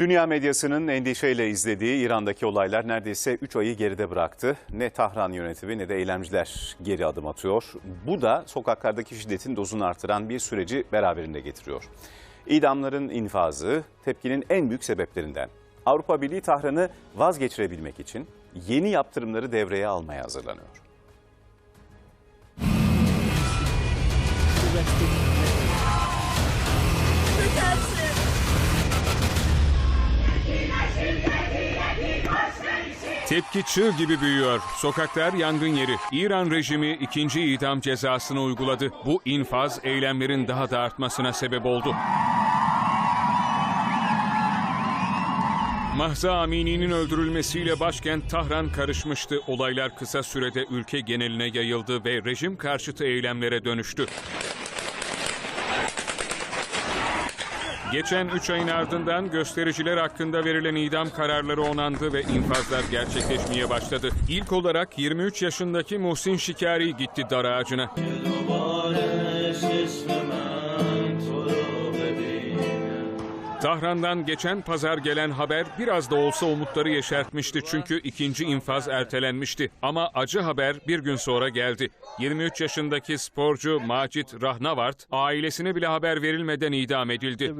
Dünya medyasının endişeyle izlediği İran'daki olaylar neredeyse 3 ayı geride bıraktı. Ne Tahran yönetimi ne de eylemciler geri adım atıyor. Bu da sokaklardaki şiddetin dozunu artıran bir süreci beraberinde getiriyor. İdamların infazı tepkinin en büyük sebeplerinden. Avrupa Birliği Tahran'ı vazgeçirebilmek için yeni yaptırımları devreye almaya hazırlanıyor. Tepki çığ gibi büyüyor. Sokaklar yangın yeri. İran rejimi ikinci idam cezasını uyguladı. Bu infaz eylemlerin daha da artmasına sebep oldu. Mahza Amini'nin öldürülmesiyle başkent Tahran karışmıştı. Olaylar kısa sürede ülke geneline yayıldı ve rejim karşıtı eylemlere dönüştü. Geçen 3 ayın ardından göstericiler hakkında verilen idam kararları onandı ve infazlar gerçekleşmeye başladı. İlk olarak 23 yaşındaki Muhsin Şikari gitti dar ağacına. Tahran'dan geçen pazar gelen haber biraz da olsa umutları yeşertmişti çünkü ikinci infaz ertelenmişti. Ama acı haber bir gün sonra geldi. 23 yaşındaki sporcu Macit Rahnavart ailesine bile haber verilmeden idam edildi.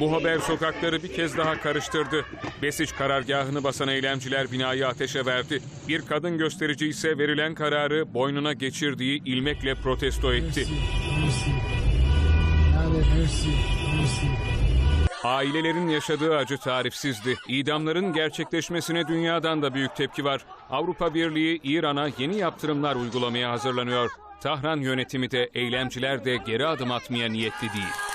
Bu haber sokakları bir kez daha karıştırdı. Besiç karargahını basan eylemciler binayı ateşe verdi. Bir kadın gösterici ise verilen kararı boynuna geçirdiği ilmekle protesto etti. mercy. Yani Ailelerin yaşadığı acı tarifsizdi. İdamların gerçekleşmesine dünyadan da büyük tepki var. Avrupa Birliği İran'a yeni yaptırımlar uygulamaya hazırlanıyor. Tahran yönetimi de eylemciler de geri adım atmaya niyetli değil.